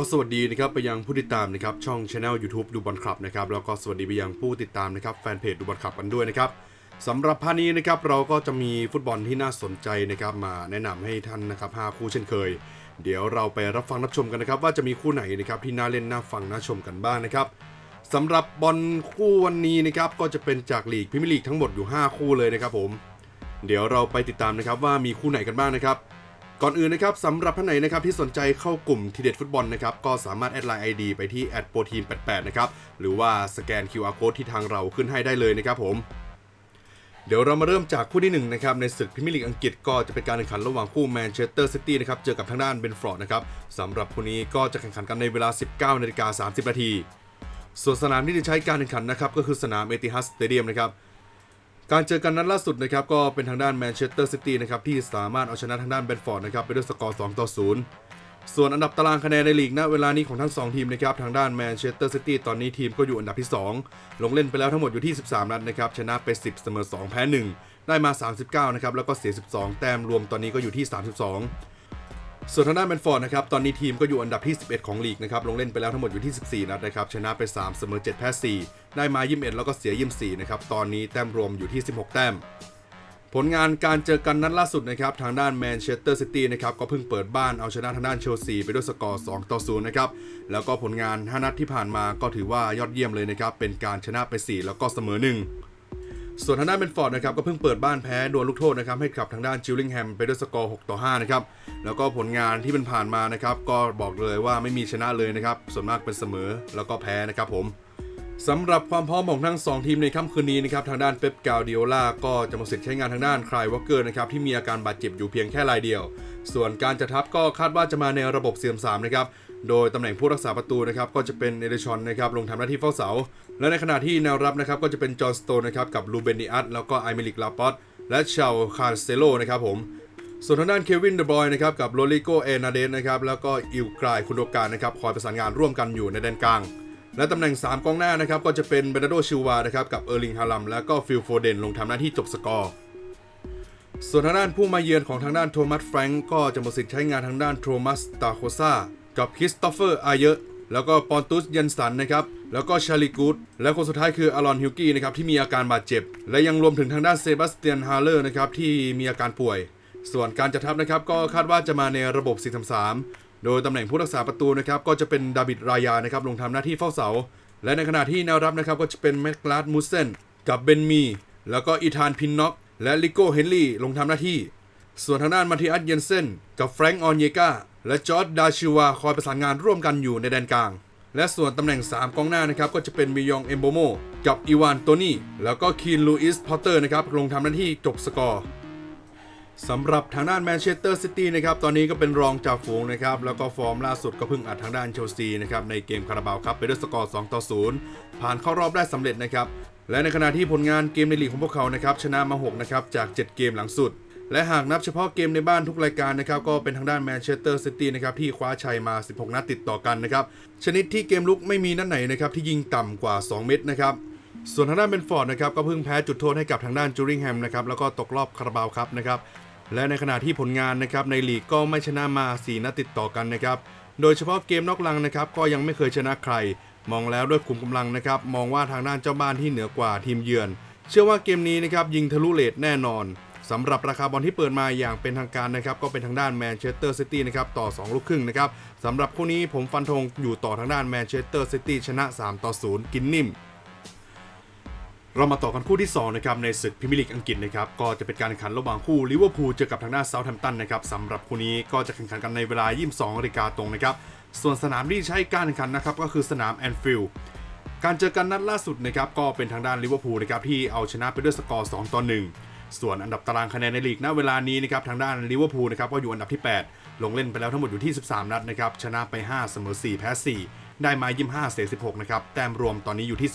ก็สวัสดีนะครับไปยังผู้ติดตามนะครับช่อง Channel YouTube ดูบอลคลับนะครับแล้วก็สวัสดีไปยังผู้ติดตามนะครับแฟนเพจดูบอลคลับกันด้วยนะครับสำหรับพานี้นะครับเราก็จะมีฟุตบอลที่น่าสนใจนะครับมาแนะนำให้ท่านนะครับ5คู่เช่นเคย เดี๋ยวเราไปรับฟังรับชมกันนะครับว่าจะมีคู่ไหนนะครับที่น่าเล่นน่าฟังน่าชมกันบ้างนะครับสำหรับบอลคู่วันนี้นะครับก็จะเป็นจากลีกพรีเมียร์ลีกทั้งหมดอยู่ 5 คู่เลยนะครับผม เดี๋ยวเราไปติดตามนะครับว่ามีคู่ไหนกันบ้างนะครับ ก่อนอื่นนะครับสำหรับท่านไหนนะครับที่สนใจเข้ากลุ่มทีเด็ดฟุตบอลนะครับก็สามารถแอดไลน์ ID ไปที่ p r o t e a m 8 8นะครับหรือว่าสแกน QR code ที่ทางเราขึ้นให้ได้เลยนะครับผมเดี๋ยวเรามาเริ่มจากคู่ที่1นะครับในศึกพรีเมียร์ลีกอังกฤษก็จะเป็นการแข่งขันระหว่างคู่แมนเชสเตอร์ซิตี้นะครับเจอกับทางด้านเบนฟอร์ดนะครับสำหรับคู่นี้ก็จะแข่งขันกันในเวลา 19นาฬิกา30นาทีส่วนสนามที่จะใช้การแข่งขันนะครับก็คือสนามเอติฮัดสเตเดียมนะครับ การเจอกันนัดล่าสุดนะครับก็เป็นทางด้านแมนเชสเตอร์ซิตี้นะครับที่สามารถเอาชนะทางด้านเบนฟอร์ดนะครับไปด้วยสกอร์ 2 ต่อ 0 ส่วนอันดับตารางคะแนนในลีกณเวลานี้ของทั้ง 2 ทีมนะครับทางด้านแมนเชสเตอร์ซิตี้ตอนนี้ทีมก็อยู่อันดับที่ 2 ลงเล่นไปแล้วทั้งหมดอยู่ที่ 13 นัดนะครับชนะไป 10 เสมอ 2 แพ้ 1 ได้มา 39 นะครับแล้วก็เสีย 12 แต้มรวมตอนนี้ก็อยู่ที่ 32 ส่วนทางด้านแมนฟอร์ดนะครับ ตอนนี้ทีมก็อยู่อันดับที่ 11 ของลีกนะครับ ลงเล่นไปแล้วทั้งหมดอยู่ที่ 14 นัดนะครับ ชนะไป 3 เสมอ 7 แพ้ 4 ได้มา 21 แล้วก็เสีย 24 นะครับ ตอนนี้แต้มรวมอยู่ที่ 16 แต้ม ผลงานการเจอกันนัดล่าสุดนะครับ ทางด้านแมนเชสเตอร์ซิตี้นะครับ ก็เพิ่งเปิดบ้านเอาชนะทางด้านเชลซีไปด้วยสกอร์ 2 ต่อ 0 นะครับ แล้วก็ผลงาน 5 นัดที่ผ่านมาก็ถือว่ายอดเยี่ยมเลยนะครับ เป็นการชนะไป 4 แล้วก็เสมอ 1 ส่วนทางด้านเบนฟอร์ดนะครับก็เพิ่งเปิดบ้านแพ้ดวลลูกโทษนะครับให้กับทางด้านจิลลิงแฮมไปด้วยสกอร์ 6 ต่อ 5 นะครับ แล้วก็ผลงานที่เป็นผ่านมานะครับ ก็บอกเลยว่าไม่มีชนะเลยนะครับ ส่วนมากเป็นเสมอแล้วก็แพ้นะครับผมสำหรับความพร้อมของทั้ง 2 ทีมในค่ำคืนนี้นะครับทางด้านเป๊ปกาวดิโอลาก็จะมาสิทธิ์ใช้งานทางด้านคลายวอเกอร์นะครับที่มีอาการบาดเจ็บอยู่เพียงแค่รายเดียว ส่วนการจะทับก็คาดว่าจะมาในระบบเสียม3นะครับ โดยตำแหน่งผู้รักษาประตูนะครับก็จะเป็นเอเดชอนนะครับลงทำหน้าที่เฝ้าเสา และในขณะที่แนวรับนะครับก็จะเป็นจอห์สโตนนะครับกับลูเบนิอัตแล้วก็ไอเมลิกลาปอตและชาวคาร์เซโลนะครับผมส่วนทางด้านเควินเดบรอยนะครับกับโรลิโกเอนาเดนนะครับแล้วก็อิลกรายคุณโดการนะครับคอยประสานงานร่วมกันอยู่ในแดนกลาง และตำแหน่ง 3 กองหน้านะครับก็จะเป็นเบรนโดชิวานะครับกับเออร์ลิงฮาลัมและก็ฟิลโฟเดนลงทำหน้าที่จบสกอร์ส่วนทางด้านผู้มาเยือนของทางด้านโทมัสแฟรงก์ก็จะหมดสิทธิ์ใช้งานทางด้านโทมัสตาโคซา กับคริสโตเฟอร์อาเยอะแล้วก็ปอนตุสเยนสันนะครับ แล้วก็ชาลิกูดและคนสุดท้ายคืออารอนฮิวกี้นะครับที่มีอาการบาดเจ็บ และยังรวมถึงทางด้านเซบาสเตียนฮาร์เลอร์นะครับที่มีอาการป่วย ส่วนการจัดทัพนะครับก็คาดว่าจะมาในระบบ 4-3-3 โดยตำแหน่งผู้รักษาประตูนะครับก็จะเป็นดาบิดรายานะครับลงทำหน้าที่เฝ้าเสา และในขณะที่แนวรับนะครับก็จะเป็นแมคลาดมูเซนกับเบนมี แล้วก็อีธานพินน็อกและลิโก้เฮนรี่ลงทำหน้าที่ ส่วนทางด้านมาติอัสเยนเซนกับแฟรงก์ออนเยกา และจอร์ดดาชิวาคอยประสานงานร่วมกันอยู่ในแดนกลาง และส่วนตำแหน่ง 3กองหน้านะครับก็จะเป็นมิยองเอมโบโมกับอีวานโตนี่แล้วก็คีนลูอิสพอตเตอร์นะครับลงทำหน้าที่จบสกอร์สำหรับทางด้านแมนเชสเตอร์ซิตี้นะครับตอนนี้ก็เป็นรองจ่าฝูงนะครับแล้วก็ฟอร์มล่าสุดก็เพิ่งอัดทางด้านเชลซีนะครับในเกมคาราบาวครับไปด้วยสกอร์2ต่อ0ผ่านเข้ารอบได้สำเร็จนะครับและในขณะที่ผลงานเกมในลีกของพวกเขานะครับชนะมา6นะครับจาก 7 เกมหลังสุด และหากนับเฉพาะเกมในบ้านทุกรายการนะครับก็เป็นทางด้านแมนเชสเตอร์ซิตี้นะครับที่คว้าชัยมา 16 นัดติดต่อกันนะครับชนิดที่เกมลุกไม่มีนัดไหนนะครับที่ยิงต่ำกว่า 2 เม็ดนะครับส่วนทางด้านเบนฟอร์ดนะครับก็เพิ่งแพ้จุดโทษให้กับทางด้านจูริงแฮมนะครับแล้วก็ตกรอบคาราบาวครับนะครับและในขณะที่ผลงานนะครับในลีกก็ไม่ชนะมา 4 นัดติดต่อกันนะครับโดยเฉพาะเกมนอกลังนะครับก็ยังไม่เคยชนะใคร มองแล้วด้วยขุมกำลังนะครับมองว่าทางด้านเจ้าบ้านที่เหนือกว่าทีมเยือน เชื่อว่าเกมนี้นะครับยิงทะลุเลทแน่นอน สำหรับราคาบอลที่เปิดมาอย่างเป็นทางการนะครับก็เป็นทางด้านแมนเชสเตอร์ซิตี้นะครับต่อ 2 ลูกครึ่งนะครับสำหรับคู่นี้ผมฟันธงอยู่ต่อทางด้านแมนเชสเตอร์ซิตี้ชนะ 3 ต่อ 0 กินนิ่มเรามาต่อกันคู่ที่2นะครับในศึกพรีเมียร์ลีกอังกฤษนะครับก็จะเป็นการแข่งขันระหว่างคู่ลิเวอร์พูลเจอกับทางด้านเซาท์แฮมป์ตันนะครับสำหรับคู่นี้ก็จะแข่งขันกันในเวลา 22นาฬิกาตรงนะครับส่วนสนามที่ใช้การแข่งขันนะครับก็คือสนามแอนฟิลด์การเจอกันนัดล่าสุดนะครับก็เป็นทางด้านลิเวอร์พูลนะครับที่เอาชนะไปด้วยสกอร์2ต่อ1 ส่วนอันดับตารางคะแนนในลีกณเวลานี้นะครับทางด้านลิเวอร์พูลนะครับก็อยู่อันดับที่ 8 ลงเล่นไปแล้วทั้งหมดอยู่ที่ 13 นัดนะครับชนะไป 5 เสมอ 4 แพ้ 4 ได้มา25เสีย16นะครับแต้มรวมตอนนี้อยู่ที่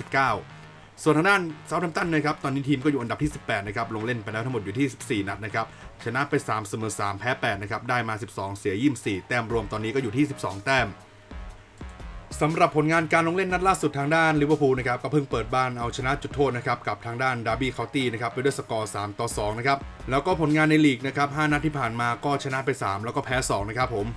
19 ส่วนทางด้านเซาท์แฮมป์ตันนะครับตอนนี้ทีมก็อยู่อันดับที่ 18นะครับลงเล่นไปแล้วทั้งหมดอยู่ที่ 14 นัดนะครับชนะไป 3 เสมอ 3 แพ้8นะครับได้มา 12 เสีย24 แต้มรวมตอนนี้ก็อยู่ที่ 12 แต้ม สำหรับผลงานการลงเล่นนัดล่าสุดทางด้านลิเวอร์พูลนะครับก็เพิ่งเปิดบ้านเอาชนะจุดโทษนะครับกับทางด้านดาร์บี้เคาน์ตี้นะครับไปด้วยสกอร์ 3 ต่อ 2 นะครับ แล้วก็ผลงานในลีกนะครับ 5 นัดที่ผ่านมาก็ชนะไป 3 แล้วก็แพ้ 2 นะครับผม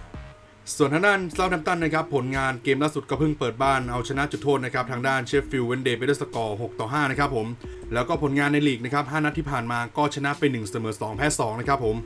ส่วนทางด้านเซาท์แฮมป์ตันนะครับผลงานเกมล่าสุดก็เพิ่งเปิดบ้านเอาชนะจุดโทษนะครับทางด้านเชฟฟิลด์เวนเดย์ไปด้วยสกอร์ 6 ต่อ 5 นะครับผมแล้วก็ผลงานในลีกนะครับ 5 นัดที่ผ่านมาก็ชนะไป 1 เสมอ 2 แพ้ 2 นะครับผม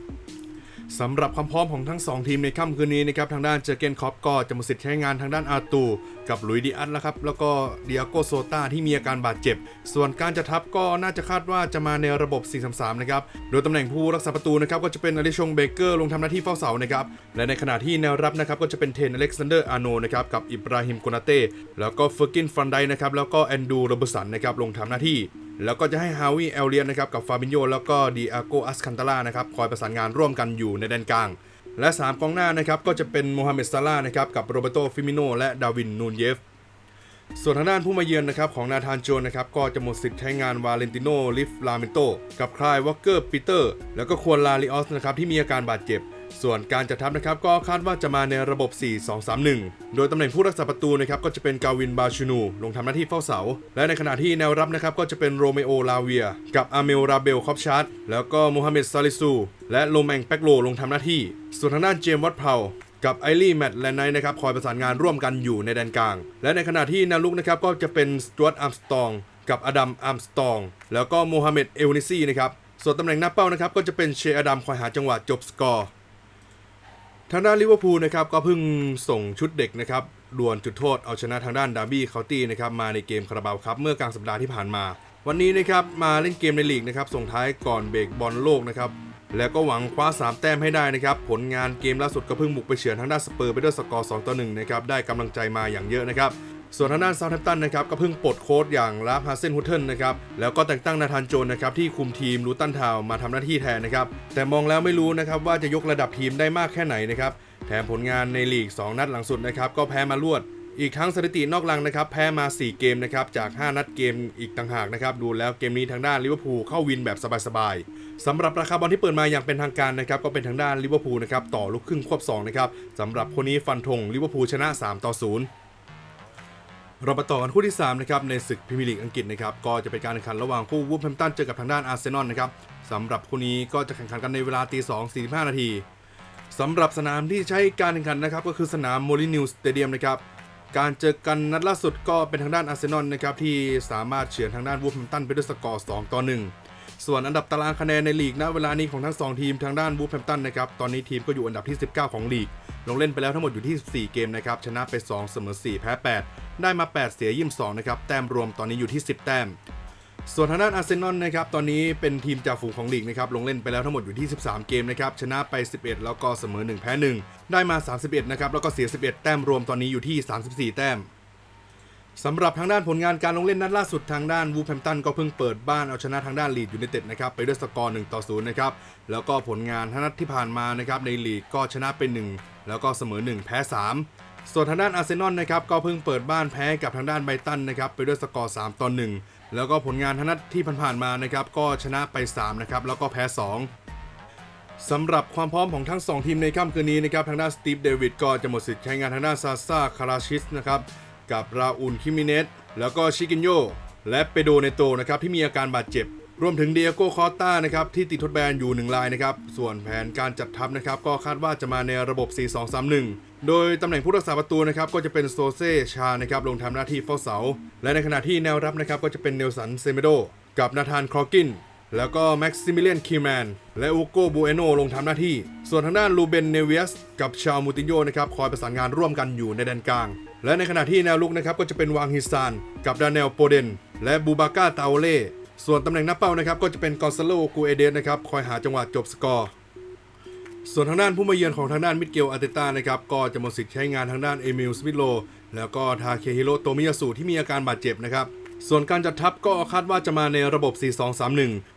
สำหรับความพร้อมของทั้ง 2 ทีมในค่ำคืนนี้นะครับทางด้านเจอเกนคอปก็จะหมดสิทธิ์ใช้งานทางด้านอาตู กับลุยดิอัสแล้วครับ แล้วก็เดียโกโซตาที่มีอาการบาดเจ็บ ส่วนการจะทับก็น่าจะคาดว่าจะมาในระบบ 4-3-3 นะครับ โดยตำแหน่งผู้รักษาประตูนะครับก็จะเป็นอลิชงเบเกอร์ลงทำหน้าที่เฝ้าเสานะครับและในขณะที่แนวรับนะครับก็จะเป็นเทนอเล็กซานเดอร์อาโนนะครับกับอิบราฮิมโกนาเต้แล้วก็เฟอร์กินฟันไดนะครับแล้วก็แอนดูโรเบร์สันนะครับลงทำหน้าที่ แล้วก็จะให้ฮาวิเอลเลียนนะครับกับฟาบินโยแล้วก็ดีอาโกอัสคันตาล่านะครับคอยประสานงานร่วมกันอยู่ในแดนกลาง และ 3 กองหน้านะครับก็จะเป็นโมฮัมเหม็ดซาลานะครับกับโรเบโตฟิมิโนและดาวินนูนเยฟส่วนทางด้านผู้มาเยือนนะครับของนาธานโจนนะครับก็จะหมดสิทธิ์ใช้งานวาเลนติโนลิฟลาเมนโตกับคลายวอลเกอร์ปีเตอร์ แล้วก็ควรลาลิออสนะครับที่มีอาการบาดเจ็บ ส่วนการจัดทัพนะครับก็คาดว่าจะมาในระบบ 4-2-3-1 โดยตำแหน่งผู้รักษาประตูนะครับก็จะเป็นกาวินบาชูนู ลงทำหน้าที่เฝ้าเสา และในขณะที่แนวรับนะครับก็จะเป็นโรเมโอลาเวีย กับอาเมลราเบลคอปชาร์ตแล้วก็โมฮัมเหม็ดซาลิซู และโลแมงแปกโลลงทำหน้าที่ ส่วนทางด้านเจมส์วัตเพากับไอรีแมตแลนไนท์นะครับคอยประสานงานร่วมกันอยู่ในแดนกลาง และในขณะที่แนวลุกนะครับก็จะเป็นสจวตอาร์มสตองกับอดัมอาร์มสตองแล้วก็โมฮัมเหม็ดเอลนิซีนะครับส่วนตำแหน่งหน้าเป้านะครับก็จะเป็นเชอดัมคอยหาจังหวะจบสกอร์ ทางด้านลิเวอร์พูลนะครับก็เพิ่งส่งชุดเด็กนะครับดวลจุดโทษเอาชนะทางด้านดาร์บี้เคาน์ตี้นะครับมาในเกมคาราบาวครับเมื่อกลางสัปดาห์ที่ผ่านมา วันนี้นะครับมาเล่นเกมในลีกนะครับส่งท้ายก่อนเบรกบอลโลกนะครับแล้วก็หวังคว้า 3 แต้มให้ได้นะครับ ผลงานเกมล่าสุดก็เพิ่งบุกไปเฉือนทางด้านสเปอร์ไปด้วยสกอร์2ต่อ1นะครับได้กำลังใจมาอย่างเยอะนะครับ ส่วนทางด้านซา u ์แ m ม t ตันนะครับก็เพิ่งปลดโค้ชอย่างลาฟฮาเซนฮุตเทนนะครับแล้วก็แต่งตั้งนาธานโจนนะครับที่คุมทีมลูตันทาวมาทำหน้าที่แทนนะครับแต่มองแล้วไม่รู้นะครับว่าจะยกระดับทีมได้มากแค่ไหนนะครับแถมผลงานในลีก 2 นัดหลังสุดนะครับก็แพ้มารวด อีกทั้งสถิตินอกลังนะครับแพ้มา 4 เกมนะครับจาก 5 นัดเกมอีกต่างหากนะครับดูแล้วเกมนี้ทางด้านลิเวอร์พูลเข้าวินแบบสบายๆสำหรับราคาบอลที่เปิดมาอย่างเป็นทางการนะครับก็เป็นทางด้านลิเวอร์พูลนะครับต่อลูกครึ่งควบ2นะครับสำหรับคนนี้ฟันธงลิเวอร์พูลชนะ 3 ต่อ 0 เรามาต่อกันคู่ที่3นะครับในศึกพรีเมียร์ลีกอังกฤษนะครับก็จะเป็นการแข่งขันระหว่างคู่วูฟแฮมตันเจอกับทางด้านอาร์เซนอลนะครับสำหรับคู่นี้ก็จะแข่งขันกันในเวลาตี2 45นาทีสำหรับสนามที่ใช้การแข่งขันนะครับก็คือสนามโมลินิวสเตเดียมนะครับการเจอกันนัดล่าสุดก็เป็นทางด้านอาร์เซนอลนะครับที่สามารถเฉือนทางด้านวูฟแฮมตันไปด้วยสกอร์2ต่อ1 ส่วนอันดับตารางคะแนนในลีกณเวลานี้ของทั้ง 2 ทีมทางด้านวูฟแฮมป์ตันนะครับตอนนี้ทีมก็อยู่อันดับที่ 19 ของลีก ลงเล่นไปแล้วทั้งหมดอยู่ที่ 4 เกมนะครับชนะไป 2 เสมอ 4 แพ้ 8 ได้มา 8 เสีย22นะครับแต้มรวมตอนนี้อยู่ที่ 10 แต้ม ส่วนทางด้านอาร์เซนอลนะครับตอนนี้เป็นทีมจ่าฝูงของลีกนะครับลงเล่นไปแล้วทั้งหมดอยู่ที่ 13 เกมนะครับชนะไป 11 แล้วก็เสมอ 1 แพ้ 1 ได้มา 31 นะครับแล้วก็เสีย 11 แต้มรวมตอนนี้อยู่ที่ 34 แต้ม สำหรับทางด้านผลงานการลงเล่นนัดล่าสุดทางด้านวูแฮมตันก็เพิ่งเปิดบ้านเอาชนะทางด้านลีดยูไนเต็ดนะครับไปด้วยสกอร์1ต่อ0นะครับแล้วก็ผลงานทั้งนัดที่ผ่านมานะครับในลีกก็ชนะไป1แล้วก็เสมอ 1 แพ้ 3 ส่วนทางด้านอาร์เซนอลนะครับก็เพิ่งเปิดบ้านแพ้กับทางด้านไบรตันนะครับไปด้วยสกอร์3ต่อ1แล้วก็ผลงานทั้งนัดที่ผ่านๆมานะครับก็ชนะไป3นะครับแล้วก็แพ้ 2สำหรับความพร้อมของทั้ง 2 ทีมในค่ำคืนนี้นะครับทางด้านสตีฟเดวิดก็จะหมดสิทธิ์ใช้งานทางด้านซาซาคาราชิสนะครับ กับราอูลคิมิเนสแล้วก็ชิกินโยและเปโดเนโตนะครับที่มีอาการบาดเจ็บ รวมถึงเดียโก้คอตตานะครับที่ติดทดแบนอยู่1รายนะครับ ส่วนแผนการจัดทัพนะครับก็คาดว่าจะมาในระบบ 4-2-3-1 โดยตำแหน่งผู้รักษาประตูนะครับก็จะเป็นโซเซชานะครับลงทำหน้าที่เฝ้าเสา และในขณะที่แนวรับนะครับก็จะเป็นเนลสันเซเมโดกับนาธานครอกินแล้วก็แม็กซิมิเลียนคีแมนและอูโกบูเอโนลงทำหน้าที่ ส่วนทางด้านลูเบนเนเวียสกับชาวมูตินโยนะครับคอยประสานงานร่วมกันอยู่ในแดนกลาง และในขณะที่แนวลุกนะครับก็จะเป็นวางฮิซาน กับดานเนลโปเดน และบูบาก้าตาโอเล่ ส่วนตำแหน่งหน้าเป้านะครับก็จะเป็นกอนซาโลกูเอเดสนะครับคอยหาจังหวะจบสกอร์ ส่วนทางด้านผู้มาเยือนของทางด้านมิดเกลอาเตต้านะครับก็จะหมดสิทธิ์ใช้งานทางด้านเอมิลสมิธโลแล้วก็ทาเคฮิโรโตมิยาสุที่มีอาการบาดเจ็บนะครับส่วนการจัดทัพก็คาดว่าจะมาในระบบ 4-2-3-1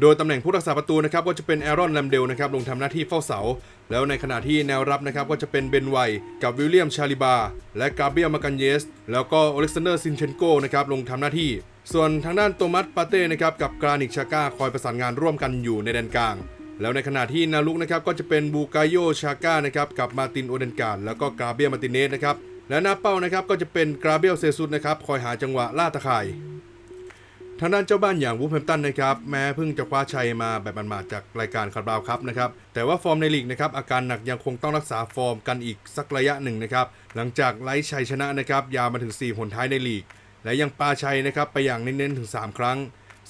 โดยตำแหน่งผู้รักษาประตูนะครับก็จะเป็นแอรอนแลมเดลนะครับลงทำหน้าที่เฝ้าเสา แล้วในขณะที่แนวรับนะครับก็จะเป็นเบนไวกับวิลเลียมชาลิบา และกาเบียมากันเยส แล้วก็อเล็กซานเดอร์ซินเชนโกนะครับลงทำหน้าที่ ส่วนทางด้านโตมัสปาเต้นะครับกับกรานิกชาก้าคอยประสานงานร่วมกันอยู่ในแดนกลาง แล้วในขณะที่นาลุกนะครับก็จะเป็นบูกาโยชาก้านะครับกับมาตินโอเดนการ์ดแล้วก็กาเบียมาติเนสนะครับและหน้าเป้านะครับก็จะเป็นกราเบียลเซซุสนะครับคอยหาจังหวะล่าตะข่าย ทางด้านเจ้าบ้านอย่างวูฟแฮมตันนะครับแม้เพิ่งจะคว้าชัยมาแบบมันมาจากรายการคาราบาวครับนะครับแต่ว่าฟอร์มในลีกนะครับอาการหนักยังคงต้องรักษาฟอร์มกันอีกสักระยะหนึ่งนะครับหลังจากไล่ชัยชนะนะครับยาวมาถึง 4 หนท้ายในลีก และยังปาชัยนะครับไปอย่างเน้นๆถึง 3 ครั้ง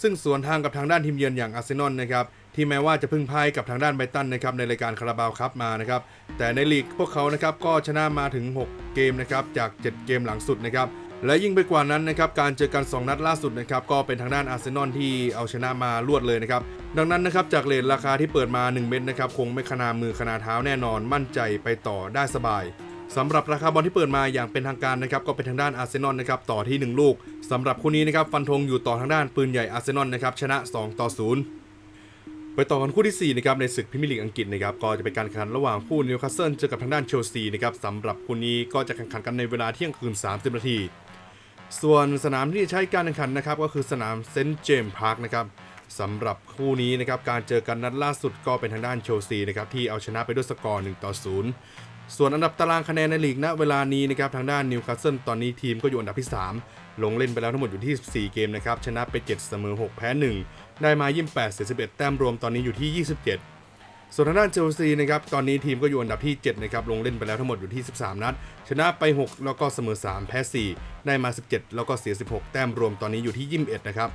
ซึ่งสวนทางกับทางด้านทีมเยือนอย่างอาร์เซนอลนะครับที่แม้ว่าจะพึ่งพ่ายกับทางด้านไบตันนะครับในรายการคาราบาวครับมานะครับแต่ในลีกพวกเขานะครับก็ชนะมาถึง 6 เกมนะครับจาก 7 เกมหลังสุดนะครับ และยิ่งไปกว่านั้นนะครับการเจอกัน 2 นัดล่าสุดนะครับก็เป็นทางด้านอาร์เซนอลที่เอาชนะมารวดเลยนะครับดังนั้นนะครับจากเลทราคาที่เปิดมา 1 เม็ดนะครับคงไม่ขนามือขนาเท้าแน่นอนมั่นใจไปต่อได้สบายสำหรับราคาบอลที่เปิดมาอย่างเป็นทางการนะครับก็เป็นทางด้านอาร์เซนอลนะครับต่อที่ 1 ลูกสำหรับคู่นี้นะครับฟันธงอยู่ต่อทางด้านปืนใหญ่อาร์เซนอลนะครับชนะ 2 ต่อ 0ไปต่อกันคู่ที่4นะครับในศึกพรีเมียร์ลีกอังกฤษนะครับก็จะเป็นการแข่งขันระหว่างคู่นิวคาสเซิลเจอกับทางด้านเชลซีนะครับสำหรับคู่นี้ก็จะแข่งขันกันในเวลาเที่ยงคืน 30 นาที ส่วนสนามที่ใช้การแข่งขันนะครับก็คือสนามเซนต์เจมส์พาร์คนะครับสำหรับคู่นี้นะครับการเจอกันนัดล่าสุดก็เป็นทางด้านเชลซีนะครับที่เอาชนะไปด้วยสกอร์1ต่อ0ส่วนอันดับตารางคะแนนในลีกณเวลานี้นะครับทางด้านนิวคาสเซิลตอนนี้ทีมก็อยู่อันดับที่ 3 ลงเล่นไปแล้วทั้งหมดอยู่ที่14เกมนะครับชนะไป 7 เสมอ 6 แพ้ 1 ได้มา 28 41แต้มรวมตอนนี้อยู่ที่ 27 ส่วนทางด้านเชลซีนะครับตอนนี้ทีมก็อยู่อันดับที่ 7 นะครับ ลงเล่นไปแล้วทั้งหมดอยู่ที่ 13 นัด ชนะไป 6 แล้วก็เสมอ 3 แพ้ 4 ได้มา 17 แล้วก็เสีย 16 แต้มรวมตอนนี้อยู่ที่ 21 นะครับ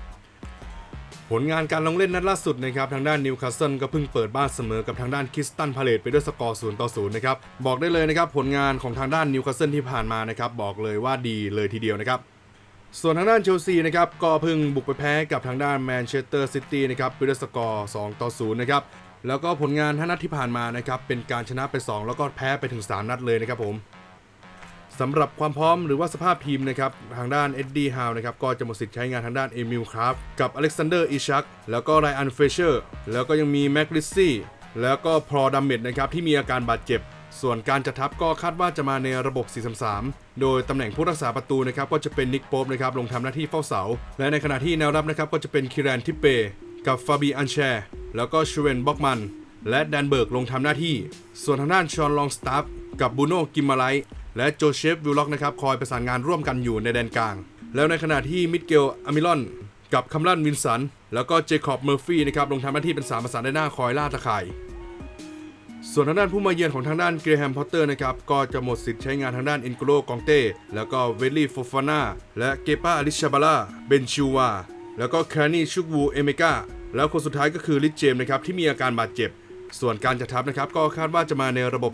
ผลงานการลงเล่นนัดล่าสุดนะครับ ทางด้านนิวคาสเซิลก็เพิ่งเปิดบ้านเสมอกับทางด้านคริสตันพาเลตไปด้วยสกอร์0ต่อ0นะครับ บอกได้เลยนะครับผลงานของทางด้านนิวคาสเซิลที่ผ่านมานะครับบอกเลยว่าดีเลยทีเดียวนะครับส่วนทางด้านเชลซีนะครับก็เพิ่งบุกไปแพ้กับทางด้านแมนเชสเตอร์ซิตี้นะครับไปด้วยสกอร์ 2 ต่อ 0 นะครับ แล้วก็ผลงาน5นัดที่ผ่านมานะครับเป็นการชนะไป 2 แล้วก็แพ้ไปถึง 3 นัดเลยนะครับผมสำหรับความพร้อมหรือว่าสภาพทีมนะครับทางด้านเอ็ดดี้ฮาวนะครับก็จะหมดสิทธิ์ใช้งานทางด้านเอมิลคราฟกับอเล็กซานเดอร์อิชักแล้วก็ไรอันเฟเชอร์แล้วก็ยังมีแม็กลิซซี่แล้วก็พรอดัมเมดนะครับที่มีอาการบาดเจ็บ ส่วนการจัดทัพก็คาดว่าจะมาในระบบ 4-3-3 โดยตำแหน่งผู้รักษาประตูนะครับก็จะเป็นนิกโป๊ปนะครับลงทำหน้าที่เฝ้าเสา และในขณะที่แนวรับนะครับก็จะเป็นคิรันทิปเป กับฟาบีอันแชร์ แล้วก็ชูเวนบ็อกมัน และแดนเบิร์กลงทำหน้าที่ ส่วนทางด้านชอนลองสตาฟกับบูโน่กิมมาไลและโจเชฟวิลล็อกนะครับคอยประสานงานร่วมกันอยู่ในแดนกลาง แล้วในขณะที่มิดเกลอามิลอน กับคัมรันวินสัน แล้วก็เจคอบเมอร์ฟี่นะครับลงทำหน้าที่เป็นสามประสานด้านหน้าคอยล่าตะข่ายส่วนทางด้านผู้มาเยือนของทางด้านเกรแฮมพอตเตอร์นะครับก็จะหมดสิทธิ์ใช้งานทางด้านเอ็นโกโลกองเต้แล้วก็เวลลี่โฟฟาน่าและเกปาอลิชาบาลาเบนชิวา แล้วก็แคนนี่ชุกวูเอเมกาแล้วคนสุดท้ายก็คือลิชเจมนะครับที่มีอาการบาดเจ็บ ส่วนการจัดทัพนะครับก็คาดว่าจะมาในระบบ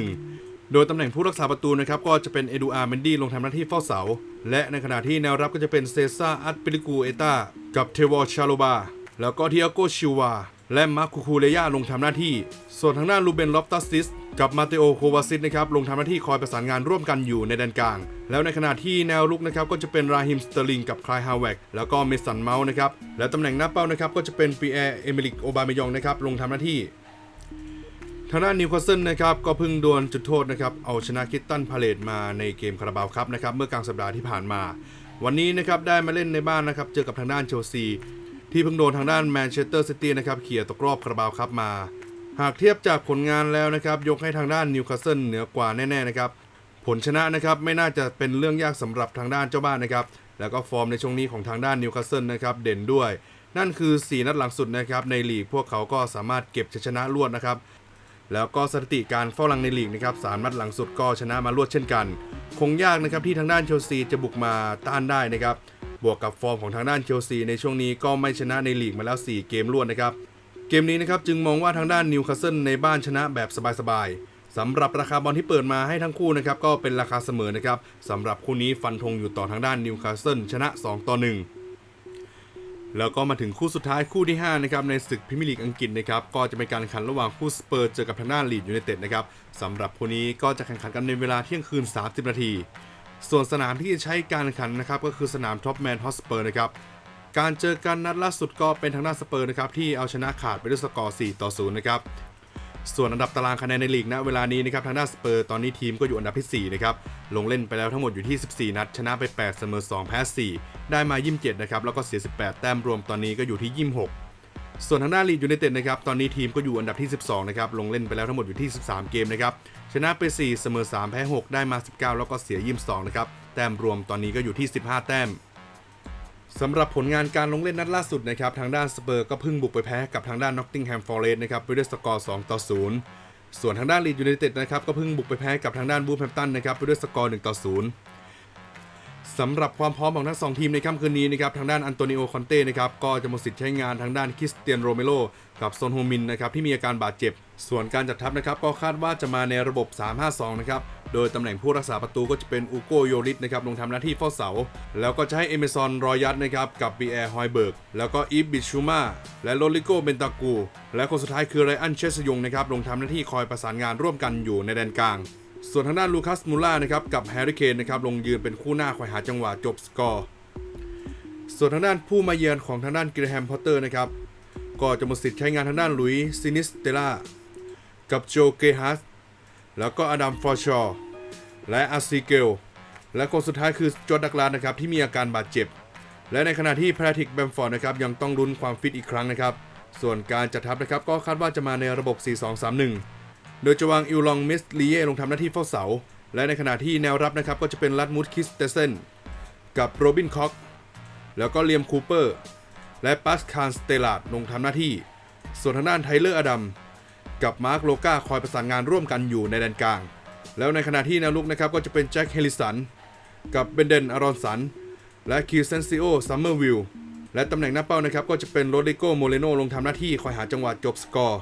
4-2-3-1 โดยตำแหน่งผู้รักษาประตูนะครับก็จะเป็นเอดูอาร์เมนดี้ลงทำหน้าที่เฝ้าเสา และในขณะที่แนวรับก็จะเป็นเซซ่าอัตปิลิกูเอตากับเทวอร์ชาโลบา แล้วก็เทียโกชิวา และมาร์คูคูเลยาลงทำหน้าที่ ส่วนทางด้านลูเบนลอฟตัสซิสกับมาเตโอโควาซิสนะครับลงทำหน้าที่คอยประสานงานร่วมกันอยู่ในแดนกลาง แล้วในขณะที่แนวลุกนะครับก็จะเป็นราฮิมสเตอร์ลิงกับคลายฮาวเวกแล้วก็เมสันเมาส์นะครับและตำแหน่งหน้าเป้านะครับก็จะเป็นปีแอร์เอมิลิกโอบามยองนะครับลงทำหน้าที่ทางด้านนิวคาสเซิลนะครับก็เพิ่งดวลจุดโทษนะครับเอาชนะคิตตันพาเลตมาในเกมคาราบาวครับนะครับเมื่อกลางสัปดาห์ที่ผ่านมา วันนี้นะครับได้มาเล่นในบ้านนะครับเจอกับทางด้านเชลซี ที่เพิ่งโดนทางด้านแมนเชสเตอร์ซิตี้นะครับเขี่ยตกรอบคาราบาวครับมา หากเทียบจากผลงานแล้วนะครับ ยกให้ทางด้านนิวคาสเซิลเหนือกว่าแน่ๆนะครับ ผลชนะนะครับไม่น่าจะเป็นเรื่องยากสำหรับทางด้านเจ้าบ้านนะครับ แล้วก็ฟอร์มในช่วงนี้ของทางด้านนิวคาสเซิลนะครับเด่นด้วย นั่นคือ 4 นัดหลังสุดนะครับในลีกพวกเขาก็สามารถเก็บชัยชนะรวดนะครับแล้วก็สถิติการเฝ้ารังในลีกนะครับสามนัดหลังสุดก็ชนะมารวดเช่นกัน คงยากนะครับที่ทางด้านเชลซีจะบุกมาต้านได้นะครับ บวกกับฟอร์มของทางด้านเชลซีในช่วงนี้ก็ไม่ชนะในลีกมาแล้ว 4 เกมรวดนะครับ เกมนี้นะครับจึงมองว่าทางด้านนิวคาสเซิลในบ้านชนะแบบสบายๆสำหรับราคาบอลที่เปิดมาให้ทั้งคู่นะครับก็เป็นราคาเสมอนะครับสำหรับคู่นี้ฟันธงอยู่ต่อทางด้านนิวคาสเซิลชนะ 2 ต่อ 1แล้วก็มาถึงคู่สุดท้ายคู่ที่ 5 นะครับ ในศึกพรีเมียร์ลีกอังกฤษนะครับ ก็จะเป็นการแข่งขันระหว่างคู่สเปอร์เจอกับทางด้านลีดยูไนเต็ดนะครับสำหรับคู่นี้ก็จะแข่งขันกันในเวลาเที่ยงคืน 30 นาที ส่วนสนามที่จะใช้การแข่งขันนะครับก็คือสนามท็อปแมนฮอสเปอร์นะครับการเจอกันนัดล่าสุดก็เป็นทางด้านสเปอร์นะครับที่เอาชนะขาดไปด้วยสกอร์ 4 ต่อ 0 นะครับ ส่วนอันดับตารางคะแนนในลีกณเวลานี้นะครับทางด้านสเปอร์ตอนนี้ทีมก็อยู่อันดับที่ 4 นะครับ ลงเล่นไปแล้วทั้งหมดอยู่ที่ 14 นัด ชนะไป 8 เสมอ 2 แพ้ 4 ได้มา 27 นะครับ แล้วก็เสีย 18 แต้มรวมตอนนี้ก็อยู่ที่ 26 ส่วนทางด้านลีดยูไนเต็ดนะครับตอนนี้ทีมก็อยู่อันดับที่ 12 นะครับ ลงเล่นไปแล้วทั้งหมดอยู่ที่ 13 เกมนะครับ ชนะไป4เสมอ3แพ้6ได้มา 19 แล้วก็เสีย22นะครับ แต้มรวมตอนนี้ก็อยู่ที่ 15 แต้มสำหรับผลงานการลงเล่นนัดล่าสุดนะครับ ทางด้านสเปอร์ก็เพิ่งบุกไปแพ้กับทางด้านน็อตติงแฮมฟอร์เรสต์นะครับไปด้วยสกอร์2ต่อ 0 ส่วนทางด้านลีดยูไนเต็ดนะครับก็เพิ่งบุกไปแพ้กับทางด้านบูฟแฮมป์ตันนะครับไปด้วยสกอร์1ต่อ 0 สำหรับความพร้อมของทั้งสองทีมในค่ำคืนนี้นะครับทางด้านอันโตนิโอคอนเต้นะครับก็จะหมดสิทธิ์ใช้งานทางด้านคริสเตียนโรเมโลกับโซนโฮมินนะครับที่มีอาการบาดเจ็บ ส่วนการจัดทัพนะครับก็คาดว่าจะมาในระบบ 3-5-2 นะครับ โดยตำแหน่งผู้รักษาประตูก็จะเป็นอูโกโยริสนะครับลงทำหน้าที่เฝ้าเสา แล้วก็จะให้เอเมซอนรอยัตนะครับกับบีแอร์ฮอยเบิร์ก แล้วก็อีฟบิชูมาและโรลิโกเบนตากู และคนสุดท้ายคือไรอันเชสยงนะครับลงทำหน้าที่คอยประสานงานร่วมกันอยู่ในแดนกลางส่วนทางด้านลูคัสมูล่านะครับกับแฮร์รี่เคนนะครับลงยืนเป็นคู่หน้าคอยหาจังหวะจบสกอร์ ส่วนทางด้านผู้มาเยือนของทางด้านเกรแฮมพอตเตอร์นะครับก็จะหมดสิทธิ์ใช้งานทางด้านลุยซินิสเตล่า กับโจเกฮัสแล้วก็อดัมฟอร์ชอร์และอาซิเกล และคนสุดท้ายคือจอร์ดักลานนะครับที่มีอาการบาดเจ็บ และในขณะที่แพทริกแบมฟอร์ดนะครับยังต้องลุ้นความฟิตอีกครั้งนะครับ ส่วนการจัดทัพนะครับก็คาดว่าจะมาในระบบ 4-2-3-1 โดยจะวางอิลลองมิสลีเย่ลงทำหน้าที่เฝ้าเสา และในขณะที่แนวรับนะครับก็จะเป็นลัดมุดคิสเตเซนกับโรบินคอกแล้วก็เลียมคูเปอร์ และปัสคารสเตลาดลงทำหน้าที่ ส่วนทางด้านไทเลอร์อดัม กับมาร์คโลกาคอยประสานงานร่วมกันอยู่ในแดนกลาง แล้วในขณะที่แนวลุกนะครับก็จะเป็นแจ็คเฮลิสันกับเบนเดนอารอนสัน และคิวเซนซิโอซัมเมอร์วิลและตำแหน่งหน้าเป้านะครับก็จะเป็นโรดริโกโมเลโนลงทำหน้าที่คอยหาจังหวะจบสกอร์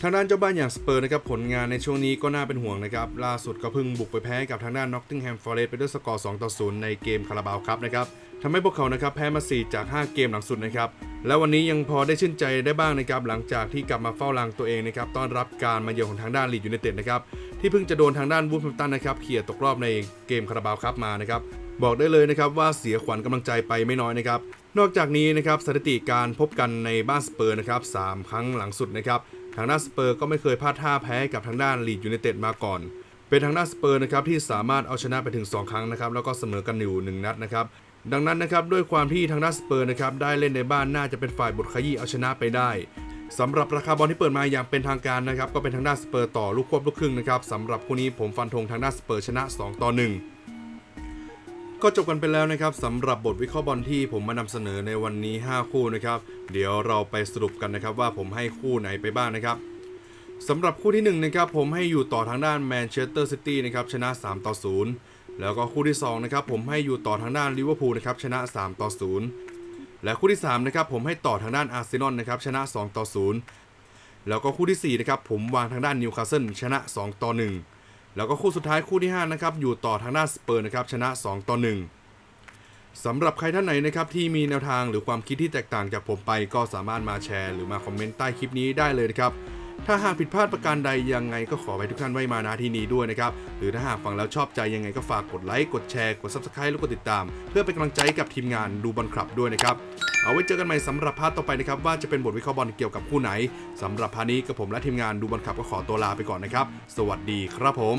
ทางด้านเจ้าบ้านอย่างสเปอร์นะครับผลงานในช่วงนี้ก็น่าเป็นห่วงนะครับล่าสุดก็เพิ่งบุกไปแพ้กับทางด้านน็อตติงแฮมฟอร์เรสไปด้วยสกอร์ 2 ต่อ 0 ในเกมคาราบาวครับนะครับทำให้พวกเขานะครับแพ้มา 4 จาก 5 เกมหลังสุดนะครับและวันนี้ยังพอได้ชื่นใจได้บ้างนะครับหลังจากที่กลับมาเฝ้ารังตัวเองนะครับต้อนรับการมาเยือนของทางด้านลีดยูไนเต็ดนะครับที่เพิ่งจะโดนทางด้านวูฟแฮมตันนะครับเขี่ยตกรอบในเกมคาราบาวครับมานะครับบอกได้เลยนะครับว่าเสียขวัญกำลังใจไปไม่น้อยนะครับนอกจากนี้นะครับสถิติการพบกันในบ้านสเปอร์นะครับสามครั้งหลังสุดนะครับ ทางด้านสเปอร์ก็ไม่เคยพลาดท่าแพ้กับทางด้านลีดยูไนเต็ดมาก่อน เป็นทางด้านสเปอร์นะครับที่สามารถเอาชนะไปถึง 2 ครั้งนะครับแล้วก็เสมอกันอยู่1นัดนะครับดังนั้นนะครับด้วยความที่ทางด้านสเปอร์นะครับได้เล่นในบ้านน่าจะเป็นฝ่ายบทขยี้เอาชนะไปได้สำหรับราคาบอลที่เปิดมาอย่างเป็นทางการนะครับก็เป็นทางด้านสเปอร์ต่อลูกควบลูกครึ่งนะครับสำหรับคู่นี้ผมฟันธงทางด้านสเปอร์ชนะ 2 ต่อ 1 ก็จบกันไปแล้วนะครับสำหรับบทวิเคราะห์บอลที่ผมมานำเสนอในวันนี้ 5 คู่นะครับ เดี๋ยวเราไปสรุปกันนะครับว่าผมให้คู่ไหนไปบ้างนะครับสำหรับคู่ที่1นะครับผมให้อยู่ต่อทางด้านแมนเชสเตอร์ซิตี้นะครับชนะ 3 ต่อ 0 แล้วก็คู่ที่2นะครับผมให้อยู่ต่อทางด้านลิเวอร์พูลนะครับชนะ 3 ต่อ 0 และคู่ที่3นะครับผมให้ต่อทางด้านอาร์เซนอลนะครับชนะ 2 ต่อ 0 แล้วก็คู่ที่4นะครับผมวางทางด้านนิวคาสเซิลชนะ 2 ต่อ 1 แล้วก็คู่สุดท้ายคู่ที่5นะครับอยู่ต่อทางด้านสเปอร์นะครับชนะ 2 ต่อ 1สำหรับใครท่านไหนนะครับที่มีแนวทางหรือความคิดที่แตกต่างจากผมไป ก็สามารถมาแชร์ หรือมาคอมเมนต์ใต้คลิปนี้ได้เลยนะครับ ถ้าหากผิดพลาดประการใดยังไงก็ขอไปทุกท่านไว้มาณที่นี้ด้วยนะครับ หรือถ้าหากฟังแล้วชอบใจยังไงก็ฝากกดไลค์ กดแชร์ กด subscribe แล้วกดติดตาม เพื่อเป็นกำลังใจกับทีมงานดูบอลคลับด้วยนะครับ เอาไว้เจอกันใหม่สำหรับพาร์ทต่อไปนะครับ ว่าจะเป็นบทวิเคราะห์บอลเกี่ยวกับคู่ไหนสำหรับพาร์ทนี้กับผมและทีมงานดูบอลคลับก็ขอตัวลาไปก่อนนะครับ สวัสดีครับผม